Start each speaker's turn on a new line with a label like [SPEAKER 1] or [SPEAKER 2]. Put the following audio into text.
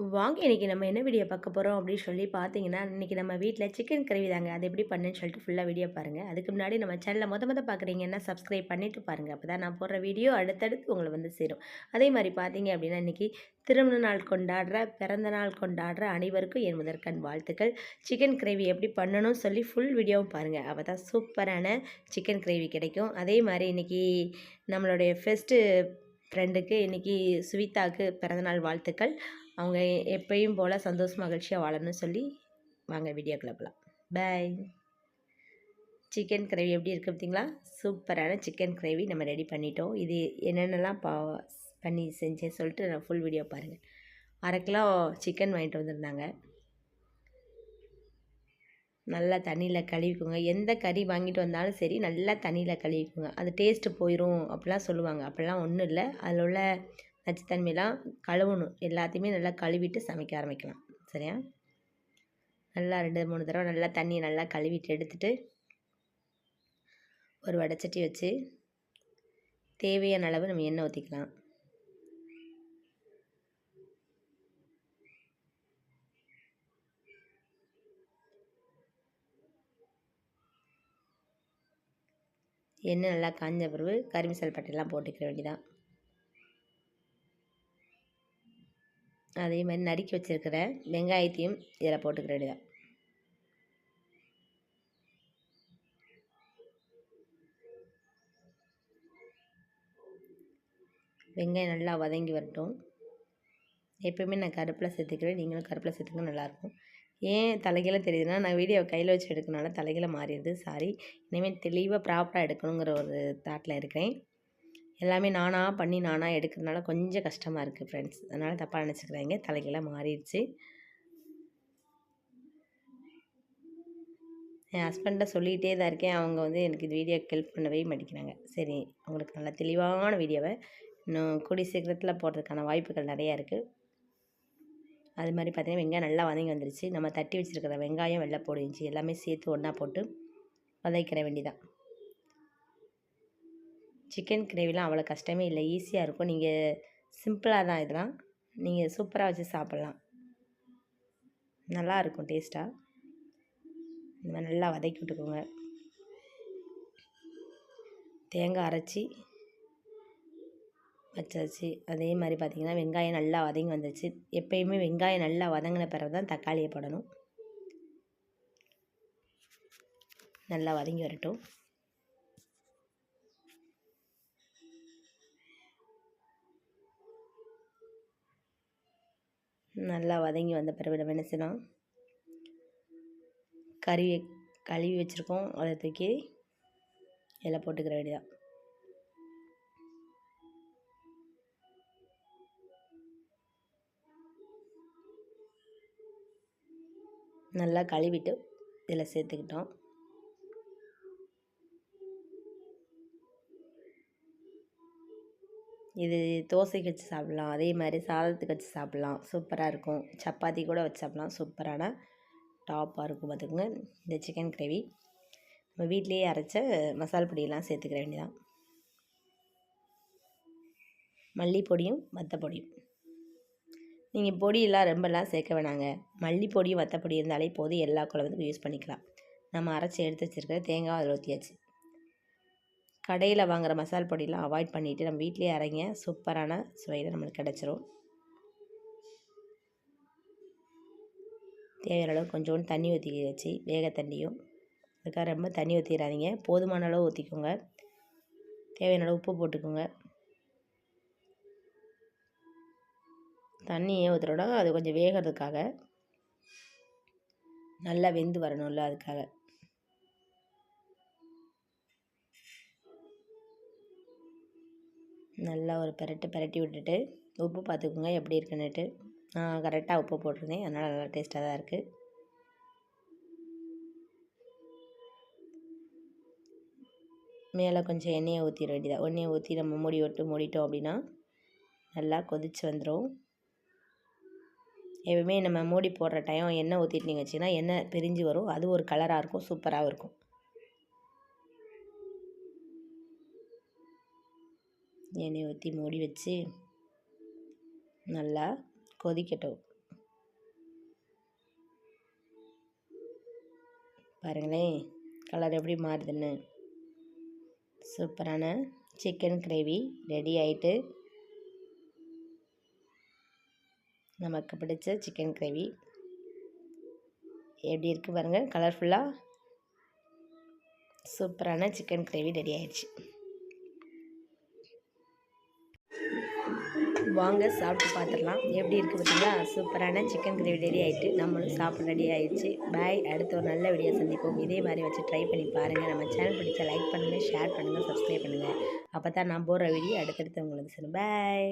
[SPEAKER 1] வாங்க இன்றைக்கி நம்ம என்ன வீடியோ பார்க்க போகிறோம் அப்படின்னு சொல்லி பார்த்தீங்கன்னா இன்றைக்கி நம்ம வீட்டில் சிக்கன் கிரேவி தாங்க. அது எப்படி பண்ணுன்னு சொல்லிட்டு ஃபுல்லாக வீடியோ பாருங்கள் அதுக்கு முன்னாடி நம்ம சேனலில் மொத மொதல் பார்க்குறீங்கன்னா சப்ஸ்கிரைப் பண்ணிவிட்டு பாருங்கள் அப்போ தான் நான் போடுற வீடியோ அடுத்தடுத்து உங்களை வந்து சேரும். அதே மாதிரி பார்த்தீங்க அப்படின்னா இன்றைக்கி திருமண நாள் கொண்டாடுற பிறந்த நாள் கொண்டாடுற அனைவருக்கும் என் முதற்கண் வாழ்த்துக்கள். சிக்கன் கிரேவி எப்படி பண்ணணும்னு சொல்லி ஃபுல் வீடியோவும் பாருங்கள் அப்போ தான் சூப்பரான சிக்கன் கிரேவி கிடைக்கும். அதே மாதிரி இன்றைக்கி நம்மளுடைய ஃபெஸ்ட்டு ஃப்ரெண்டுக்கு இன்றைக்கி சுவிதாவுக்கு பிறந்தநாள் வாழ்த்துக்கள். அவங்க எப்பயும் போல் சந்தோஷ மகிழ்ச்சியாக வாழணும்னு சொல்லி வாங்க வீடியோ கிளப்பலாம் பாய் சிக்கன் கிரேவி எப்படி இருக்குது பார்த்தீங்களா சூப்பரான சிக்கன் கிரேவி நம்ம ரெடி பண்ணிட்டோம். இது என்னென்னலாம் பா பண்ணி செஞ்சேன் சொல்லிட்டு நான் ஃபுல் வீடியோ பாருங்கள் அரை கிலோ சிக்கன் வாங்கிட்டு வந்திருந்தாங்க. நல்லா தண்ணியில் கழுவிக்குங்க. எந்த கறி வாங்கிட்டு வந்தாலும் சரி நல்லா தண்ணியில் கழுவிக்குங்க. அது டேஸ்ட்டு போயிடும் அப்படிலாம் சொல்லுவாங்க. அப்படிலாம் ஒன்றும் இல்லை. அதில் உள்ள நச்சுத்தன்மையெல்லாம் கழுவணும். எல்லாத்தையுமே நல்லா கழுவிட்டு சமைக்க ஆரம்பிக்கலாம். சரியா? நல்லா ரெண்டு மூணு தடவை நல்லா தண்ணியை நல்லா கழுவிட்டு எடுத்துட்டு ஒரு வடைச்சட்டி வச்சு தேவையான அளவு நம்ம எண்ணெய் ஊற்றிக்கலாம் எண்ணெய் நல்லா காஞ்ச பிறகு கருமிசல் பட்டையெல்லாம் போட்டுக்க வேண்டியதான் அதே மாதிரி நறுக்கி வச்சுருக்கிற வெங்காயத்தையும் இதில் போட்டுக்கிற வேண்டியதான் வெங்காயம் நல்லா வதங்கி வரட்டும். எப்போயுமே நான் கருப்பில் சேர்த்துக்கிறேன். நீங்களும் கருப்பில் சேர்த்துக்க நல்லாயிருக்கும். ஏன் தலைகீழ தெரியுதுன்னா நான் வீடியோ கையில் வச்சு எடுக்கனால தலைகீழ மாறிடுது. சாரி இனிமேல் தெளிவாக ப்ராப்பராக எடுக்கணுங்கிற ஒரு தாட்டில் இருக்கிறேன். எல்லாமே நானாக பண்ணி நானாக எடுக்கிறதுனால கொஞ்சம் கஷ்டமாக இருக்குது ஃப்ரெண்ட்ஸ் அதனால் தப்பாக நினச்சிக்கிறாங்க தலைக்கெல்லாம் மாறிடுச்சு. என் ஹஸ்பண்ட்டை சொல்லிகிட்டே தான் இருக்கேன். அவங்க வந்து எனக்கு இது வீடியோ ஹெல்ப் பண்ணவே மாட்டேங்கிறாங்க. சரி அவங்களுக்கு நல்ல தெளிவான வீடியோவை இன்னும் கூடிய சீக்கிரத்தில் போடுறதுக்கான வாய்ப்புகள் நிறையா இருக்குது அது மாதிரி பார்த்திங்கன்னா வெங்காயம் நல்லா வதங்கி வந்துருச்சு. நம்ம தட்டி வச்சுருக்கிற வெங்காயம் வெள்ளை இஞ்சி எல்லாமே சேர்த்து ஒன்றா போட்டு வதக்கிற வேண்டிதான் சிக்கன் கிரேவிலாம் அவ்வளோ கஷ்டமே இல்லை. ஈஸியாக இருக்கும். நீங்கள் சிம்பிளாக தான் இதெல்லாம். நீங்கள் சூப்பராக வச்சு சாப்பிட்லாம். நல்லா இருக்கும் டேஸ்ட்டாக இந்த மாதிரி நல்லா வதக்கி விட்டுக்கோங்க. தேங்காய் அரைச்சி வச்சாச்சு. அதே மாதிரி பார்த்திங்கன்னா வெங்காயம் நல்லா வதங்கி வந்துச்சு எப்பயுமே வெங்காயம் நல்லா வதங்கின பிறகு தான் தக்காளியை போடணும். நல்லா வதங்கி வரட்டும். நல்லா வதங்கி வந்த பிறகு நம்ம என்ன செய்யலாம்? கறி கழுவி வச்சுருக்கோம். அதை தூக்கி இதில் போட்டுக்கிற வேண்டியதான் நல்லா கழுவிட்டு இதில் சேர்த்துக்கிட்டோம். இது தோசைக்கு வச்சு சாப்பிட்லாம் அதே மாதிரி சாதத்துக்கு வச்சு சாப்பிட்லாம். சூப்பராக இருக்கும். சப்பாத்தி கூட வச்சு சாப்பிட்லாம். சூப்பரான டாப்பாக இருக்கும் பார்த்துக்குங்க. இந்த சிக்கன் கிரேவி. நம்ம வீட்லேயே அரைச்ச மசால் பொடியெல்லாம் சேர்த்துக்கிற வேண்டியதான் மல்லிப்பொடியும் வத்தப்பொடியும். நீங்கள் பொடியெல்லாம் ரொம்பலாம் சேர்க்க வேணாங்க. மல்லிப்பொடியும் வத்தப்பொடி இருந்தாலே போதும். எல்லா குழம்புக்கும் யூஸ் பண்ணிக்கலாம். நம்ம அரைச்சி எடுத்து வச்சுருக்கிற தேங்காய் அதில் ஊற்றியாச்சு கடையில் வாங்குகிற மசால் பொடியெலாம் அவாய்ட் பண்ணிவிட்டு நம்ம வீட்டிலே அரைங்க. சூப்பரான சுவையில் நம்மளுக்கு கிடச்சிரும். தேவையான அளவு கொஞ்சோண்டு தண்ணி ஊற்றி வச்சு வேக தண்ணியும். அதுக்காக ரொம்ப தண்ணி ஊற்றிடாதீங்க போதுமான அளவு ஊற்றிக்கோங்க தேவையான அளவு உப்பு போட்டுக்கோங்க. தண்ணி ஊற்றுறோன்னா அது கொஞ்சம் வேகிறதுக்காக. நல்லா வெந்து வரணும்ல அதுக்காக. நல்லா ஒரு பெரட்டு பெரட்டி விட்டுட்டு உப்பு பார்த்துக்கோங்க எப்படி இருக்குன்னுட்டு. நான் கரெக்டாக உப்பு போட்டிருந்தேன் அதனால் நல்லா டேஸ்ட்டாக தான் இருக்குது மேலே கொஞ்சம் எண்ணெயை ஊற்றிட வேண்டியதாக எண்ணெயை ஊற்றி நம்ம மூடி விட்டு மூடிட்டோம் அப்படின்னா நல்லா கொதித்து வந்துடும் எப்பவுமே நம்ம மூடி போடுற டைம் எண்ணெய் ஊற்றிட்டு நீங்கள் வச்சிங்கன்னா எண்ணெய் பிரிஞ்சு வரும். அது ஒரு கலராக இருக்கும். சூப்பராகவும் இருக்கும். எண்ணெய் ஊற்றி மூடி வச்சு நல்லா கொதிக்கட்டும். பாருங்களேன் கலர் எப்படி மாறுதுன்னு. சூப்பரான சிக்கன் கிரேவி ரெடி ஆகிட்டு நமக்கு பிடிச்ச சிக்கன் கிரேவி எப்படி இருக்குது பாருங்கள் கலர்ஃபுல்லாக சூப்பரான சிக்கன் கிரேவி ரெடி ஆயிடுச்சு. வாங்க சாப்பிட்டு பார்த்துடலாம் எப்படி இருக்குது பார்த்தீங்களா சூப்பரான சிக்கன் கிரேவி ரெடி ஆகிட்டு நம்மளும் சாப்பிட ரெடி ஆகிடுச்சு பாய் அடுத்த ஒரு நல்ல வீடியோ சந்திப்போம். இதே மாதிரி வச்சு ட்ரை பண்ணி பாருங்கள் நம்ம சேனல் பிடிச்ச லைக் பண்ணுங்கள் ஷேர் பண்ணுங்கள் சப்ஸ்கிரைப் பண்ணுங்கள் அப்போ தான் நான் போடுற வீடியோ அடுத்தடுத்து உங்களுக்கு சொல்லுங்கள் பாய்